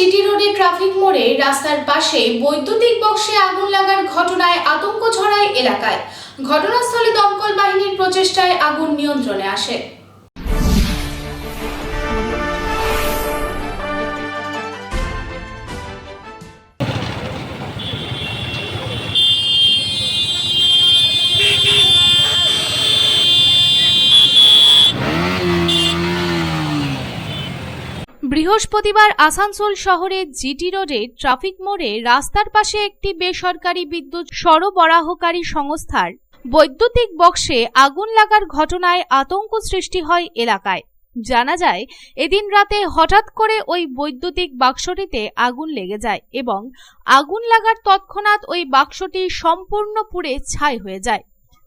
GT রোডে traffic মোড়ে রাস্তার পাশে বৈদ্যুতিক বক্সে আগুন লাগার ঘটনায় আতঙ্ক ছড়ায় এলাকায়। ঘটনাস্থলে দমকল বাহিনীর প্রচেষ্টায় আগুন নিয়ন্ত্রণে আসে। বৃহস্পতিবার আসানসোল শহরে জিটি রোডে ট্রাফিক মোড়ে রাস্তার পাশে একটি বেসরকারি বিদ্যুৎ সরবরাহকারী সংস্থার বৈদ্যুতিক বক্সে আগুন লাগার ঘটনায় আতঙ্ক সৃষ্টি হয় এলাকায়। জানা যায়, এদিন রাতে হঠাৎ করে ওই বৈদ্যুতিক বাক্সটিতে আগুন লেগে যায় এবং আগুন লাগার তৎক্ষণাৎ ওই বাক্সটি সম্পূর্ণ পুড়ে ছাই হয়ে যায়।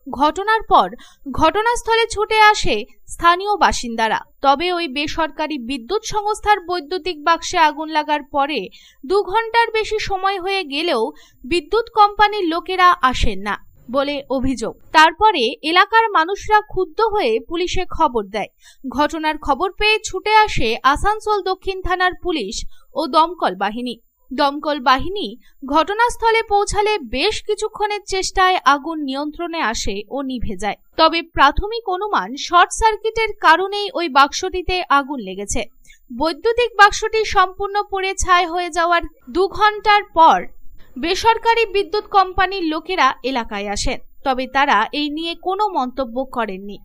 ঘটনার পর ঘটনাস্থলে ছুটে আসে স্থানীয় বাসিন্দারা। তবে ওই বেসরকারি বিদ্যুৎ সংস্থার বৈদ্যুতিক বাক্সে আগুন লাগার পরে দু ঘণ্টার বেশি সময় হয়ে গেলেও বিদ্যুৎ কোম্পানির লোকেরা আসেন না বলে অভিযোগ। তারপরে এলাকার মানুষরা ক্ষুব্ধ হয়ে পুলিশে খবর দেয়। ঘটনার খবর পেয়ে ছুটে আসে আসানসোল দক্ষিণ থানার পুলিশ ও দমকল বাহিনী। দমকল বাহিনী ঘটনাস্থলে পৌঁছালে বেশ কিছুক্ষণের চেষ্টায় আগুন নিয়ন্ত্রণে আসে ও নিভে যায়। তবে প্রাথমিক অনুমান শর্ট সার্কিটের কারণেই ওই বাক্সটিতে আগুন লেগেছে। বৈদ্যুতিক বাক্সটি সম্পূর্ণ পুড়ে ছাই হয়ে যাওয়ার দু ঘণ্টার পর বেসরকারি বিদ্যুৎ কোম্পানির লোকেরা এলাকায় আসেন তবে তারা এই নিয়ে কোনো মন্তব্য করেননি।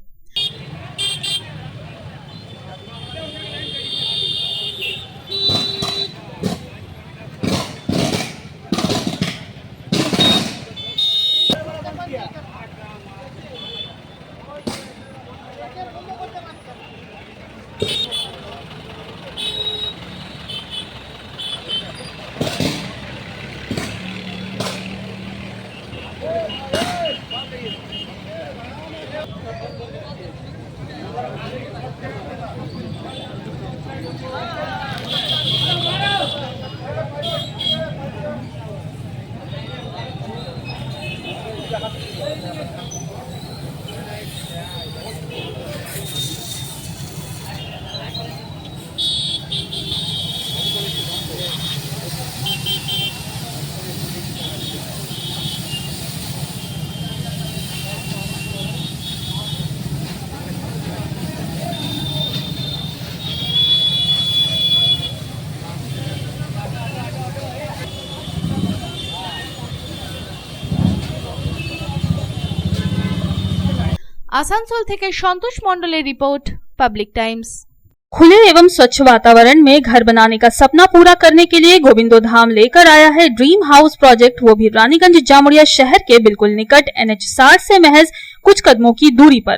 Thank you. আসানসোল থেকে সন্তোষ মণ্ডলের রিপোর্ট পাবলিক টাইমস खुले एवं स्वच्छ वातावरण में घर बनाने का सपना पूरा करने के लिए गोविंदो धाम लेकर आया है ड्रीम हाउस प्रोजेक्ट वो भी रानीगंज जामुड़िया शहर के बिल्कुल निकट एनएच 60 से महज कुछ कदमों की दूरी पर